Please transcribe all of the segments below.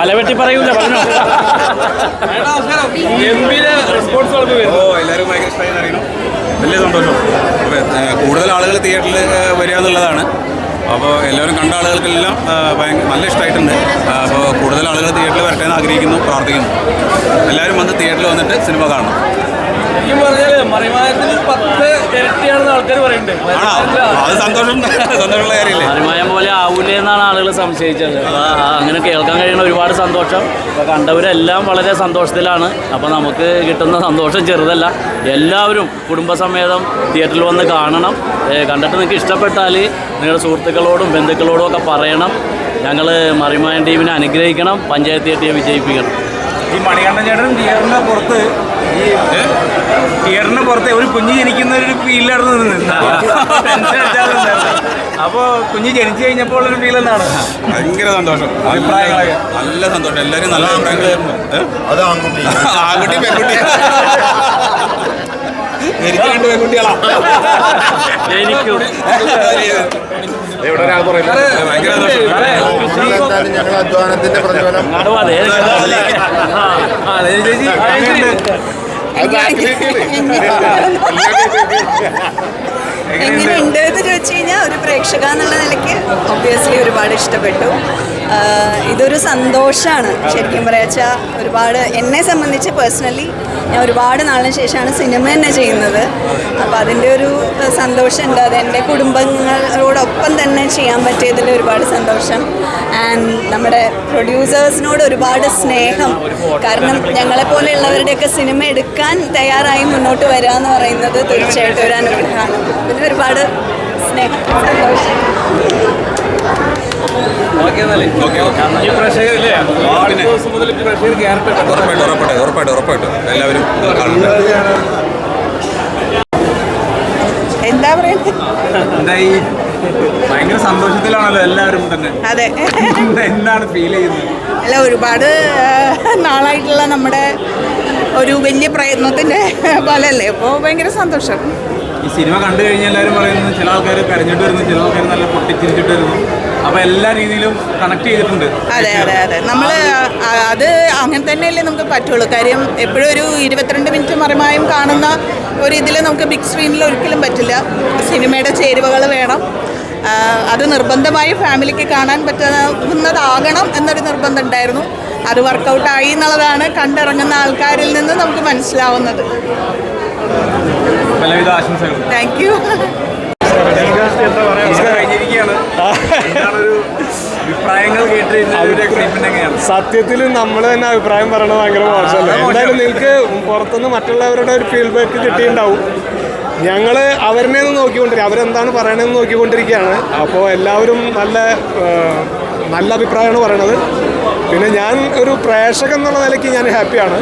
തലവെട്ടി പറയൂല പറഞ്ഞു. ഓ എല്ലാവരും ഭയങ്കര ഇഷ്ടമായി അറിയണം. വലിയ സന്തോഷം. അപ്പോൾ കൂടുതൽ ആളുകൾ തിയേറ്ററിൽ വരിക എന്നുള്ളതാണ്. അപ്പോൾ എല്ലാവരും കണ്ട ആളുകൾക്കെല്ലാം ഭയങ്കര നല്ല ഇഷ്ടമായിട്ടുണ്ട്. അപ്പോൾ കൂടുതൽ ആളുകൾ തിയേറ്ററിൽ വരട്ടെ എന്ന് ആഗ്രഹിക്കുന്നു പ്രാർത്ഥിക്കുന്നു. എല്ലാവരും വന്ന് തിയേറ്ററിൽ വന്നിട്ട് സിനിമ കാണണം. ശരിക്കും പറഞ്ഞാൽ മറിമായത്തിന് പത്ത് ഇരട്ടിയാണെന്ന് ആൾക്കാർ പറയുന്നുണ്ട്. അത് സന്തോഷം സന്തോഷമുള്ള കാര്യമില്ലേ? മറിമായം പോലെ ആവൂലേ എന്നാണ് ആളുകൾ സംശയിച്ചത്. അങ്ങനെ കേൾക്കാൻ കഴിയുന്ന ഒരുപാട് സന്തോഷം. അപ്പോൾ കണ്ടവരെല്ലാം വളരെ സന്തോഷത്തിലാണ്. അപ്പോൾ നമുക്ക് കിട്ടുന്ന സന്തോഷം ചെറുതല്ല. എല്ലാവരും കുടുംബസമേതം തിയേറ്ററിൽ വന്ന് കാണണം. കണ്ടിട്ട് നിങ്ങൾക്ക് ഇഷ്ടപ്പെട്ടാൽ നിങ്ങളുടെ സുഹൃത്തുക്കളോടും ബന്ധുക്കളോടും ഒക്കെ പറയണം. ഞങ്ങൾ മറിമായൻ ടീമിനെ അനുഗ്രഹിക്കണം. പഞ്ചായത്ത് ടീമിനെ വിജയിപ്പിക്കണം. ഈ മണികണ്ഠൻ ചേട്ടൻ തിയറിന്റെ പുറത്ത് ഈ പുറത്ത് ഒരു കുഞ്ഞ് ജനിക്കുന്ന ഒരു ഫീലിലായിരുന്നു നിന്ന് അടിച്ചാലുണ്ടായിരുന്നു അപ്പോ കുഞ്ഞ് ജനിച്ചു കഴിഞ്ഞപ്പോൾ ഒരു ഫീൽ എന്താണ്? ഭയങ്കര സന്തോഷം. അഭിപ്രായങ്ങളൊക്കെ? നല്ല സന്തോഷം. എല്ലാവരും നല്ല ഏ? അത് ആൺകുട്ടി. ആൺകുട്ടി പെൺകുട്ടി. എനിക്ക്. രണ്ട് പെൺകുട്ടികളാ ഞങ്ങൾ അധ്വാനത്തിന്റെ എങ്ങനെയുണ്ട്? എന്ന് ചോദിച്ചു കഴിഞ്ഞാൽ ഒരു പ്രേക്ഷക എന്നുള്ള നിലയ്ക്ക് ഒബ്വിയസ്ലി ഒരുപാട് ഇഷ്ടപ്പെട്ടു. ഇതൊരു സന്തോഷമാണ് ശരിക്കും പറയാച്ചാൽ ഒരുപാട് എന്നെ സംബന്ധിച്ച് പേഴ്സണലി ഞാൻ ഒരുപാട് നാളിന് ശേഷമാണ് സിനിമ തന്നെ ചെയ്യുന്നത്. അപ്പോൾ അതിന്റെ ഒരു സന്തോഷമുണ്ട്. അത് എന്റെ കുടുംബങ്ങളോടൊപ്പം തന്നെ ചെയ്യാൻ പറ്റിയതിൽ ഒരുപാട് സന്തോഷം. ആൻഡ് നമ്മുടെ പ്രൊഡ്യൂസേഴ്സിനോട് ഒരുപാട് സ്നേഹം. കാരണം ഞങ്ങളെപ്പോലെയുള്ളവരുടെയൊക്കെ സിനിമ എടുക്കാൻ തയ്യാറായി മുന്നോട്ട് വരിക എന്ന് പറയുന്നത് തീർച്ചയായിട്ടും ഒരു അനുഗ്രഹമാണ്. പിന്നെ ഒരുപാട് സ്നേഹം സന്തോഷം. ഉറപ്പായിട്ടും ഉറപ്പായിട്ടും ഉറപ്പായിട്ടും ഉറപ്പായിട്ടും. എല്ലാവരും എന്താ പറയുക എന്താ ഭയങ്കര സന്തോഷത്തിലാണല്ലോ എല്ലാവരും തന്നെ. അതെ. എന്താണ് ഫീൽ ചെയ്യുന്നത്? അല്ല ഒരുപാട് നാളായിട്ടുള്ള നമ്മുടെ ഒരു വലിയ പ്രയത്നത്തിന്റെ ഫലല്ലേ? അപ്പോൾ ഭയങ്കര സന്തോഷം. ഈ സിനിമ കണ്ടു കഴിഞ്ഞാൽ എല്ലാവരും പറയുന്നത് ചില ആൾക്കാർ കരഞ്ഞിട്ട് വരുന്നു ചില ആൾക്കാർ നല്ല പൊട്ടിച്ചിരിച്ചിട്ട് വരുന്നു. അപ്പൊ എല്ലാ രീതിയിലും കണക്ട് ചെയ്തിട്ടുണ്ട്. അതെ അതെ അതെ. നമ്മൾ അത് അങ്ങനെ തന്നെയല്ലേ നമുക്ക് പറ്റുള്ളൂ. കാര്യം എപ്പോഴും ഒരു ഇരുപത്തിരണ്ട് മിനിറ്റ് മറിമായും കാണുന്ന ഒരു ഇതിൽ നമുക്ക് ബിഗ് സ്ക്രീനിൽ ഒരിക്കലും പറ്റില്ല. സിനിമയുടെ ചേരുവകൾ വേണം. അത് നിർബന്ധമായി ഫാമിലിക്ക് കാണാൻ പറ്റുന്നതാകണം എന്നൊരു നിർബന്ധം ഉണ്ടായിരുന്നു. അത് വർക്കൗട്ടായി എന്നുള്ളതാണ് കണ്ടിറങ്ങുന്ന ആൾക്കാരിൽ നിന്ന് നമുക്ക് മനസ്സിലാവുന്നത്. പലവിധ ആശംസകൾ താങ്ക് യു സത്യത്തിൽ നമ്മൾ തന്നെ അഭിപ്രായം പറയണത് ഭയങ്കര മോശമല്ലേ? എന്തായാലും നിങ്ങൾക്ക് പുറത്തുനിന്ന് മറ്റുള്ളവരുടെ ഒരു ഫീഡ്ബാക്ക് കിട്ടിയിട്ടുണ്ടാവും. ഞങ്ങൾ അവരിനെ ഒന്ന് നോക്കിക്കൊണ്ടിരിക്കുക. അവരെന്താണ് പറയണതെന്ന് നോക്കിക്കൊണ്ടിരിക്കുകയാണ്. അപ്പോൾ എല്ലാവരും നല്ല നല്ല അഭിപ്രായമാണ് പറയണത്. പിന്നെ ഞാൻ ഒരു പ്രേക്ഷകൻ എന്നുള്ള നിലയ്ക്ക് ഞാൻ ഹാപ്പിയാണ്.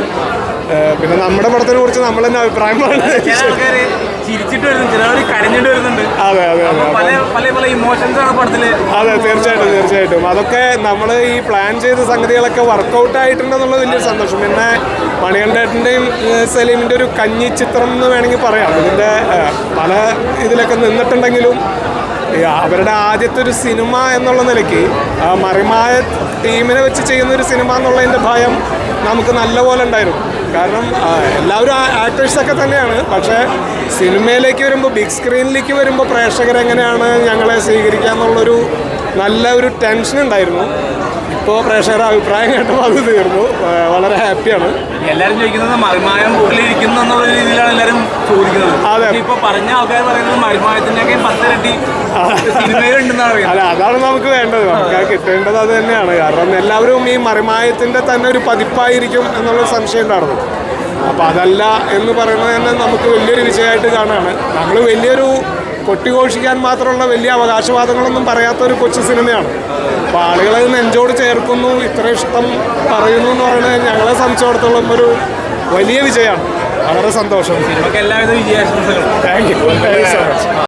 പിന്നെ നമ്മുടെ പടത്തിനെ കുറിച്ച് നമ്മൾ തന്നെ അഭിപ്രായം ചില പറയുന്നത് ചിരിച്ചിട്ട് വരുന്നു ചിലർ കരഞ്ഞിട്ട് വരുന്നുണ്ട്. അതെ അതെ അതെ തീർച്ചയായിട്ടും തീർച്ചയായിട്ടും. അതൊക്കെ നമ്മൾ ഈ പ്ലാൻ ചെയ്ത സംഗതികളൊക്കെ വർക്കൗട്ട് ആയിട്ടുണ്ടെന്നുള്ളത് വലിയൊരു സന്തോഷം. പിന്നെ മണികണ്ഠേട്ടന്റെയും സലീമിന്റെ ഒരു കഞ്ഞി ചിത്രം എന്ന് വേണമെങ്കിൽ പറയാം. ഇതിന്റെ പല ഇതിലൊക്കെ നിന്നിട്ടുണ്ടെങ്കിലും അവരുടെ ആദ്യത്തെ ഒരു സിനിമ എന്നുള്ള നിലയ്ക്ക് മറിമായ ടീമിനെ വെച്ച് ചെയ്യുന്ന ഒരു സിനിമ എന്നുള്ളതിന്റെ ഭയം നമുക്ക് നല്ലപോലെ ഉണ്ടായിരുന്നു. കാരണം എല്ലാവരും ആക്ടേഴ്സൊക്കെ തന്നെയാണ്. പക്ഷേ സിനിമയിലേക്ക് വരുമ്പോൾ ബിഗ് സ്ക്രീനിലേക്ക് വരുമ്പോൾ പ്രേക്ഷകരെങ്ങനെയാണ് ഞങ്ങളെ സ്വീകരിക്കുക എന്നുള്ളൊരു നല്ല ഒരു ടെൻഷൻ ഉണ്ടായിരുന്നു ഇപ്പോൾ പ്രേക്ഷകരുടെ അഭിപ്രായം കേട്ടപ്പോൾ അത് തീർന്നു. വളരെ ഹാപ്പിയാണ്. എല്ലാവരും ചോദിക്കുന്നത് മരുമായം കൂടുതലിരിക്കുന്നു എന്നുള്ള രീതിയിലാണ് എല്ലാവരും ചോദിക്കുന്നത്. അതെ. ഇപ്പോൾ ഇപ്പൊ പറഞ്ഞ ആൾക്കാർ പറയുന്നത് മരുമായത്തിന്റെയൊക്കെ പത്തിരട്ടി അല്ല അതാണ് നമുക്ക് വേണ്ടത്. നമുക്ക് കിട്ടേണ്ടത് അത് തന്നെയാണ്. കാരണം എല്ലാവരും ഈ മറിമായത്തിന്റെ തന്നെ ഒരു പതിപ്പായിരിക്കും എന്നുള്ള സംശയം ഉണ്ടായിരുന്നു. അപ്പോൾ അതല്ല എന്ന് പറയുന്നത് തന്നെ നമുക്ക് വലിയൊരു വിജയമായിട്ട് കാണാണ് നമ്മൾ വലിയൊരു കൊട്ടിഘോഷിക്കാൻ മാത്രമുള്ള വലിയ അവകാശവാദങ്ങളൊന്നും പറയാത്ത ഒരു കൊച്ചു സിനിമയാണ്. അപ്പോൾ ആളുകളെ നെഞ്ചോട് ചേർക്കുന്നു ഇത്ര ഇഷ്ടം പറയുന്നു എന്ന് പറയുന്നത് ഞങ്ങളെ സംബന്ധിച്ചിടത്തോളം ഒരു വലിയ വിജയമാണ്. വളരെ സന്തോഷം. എല്ലാവിധ വിജയാശംസകളും. Thank you thank you so much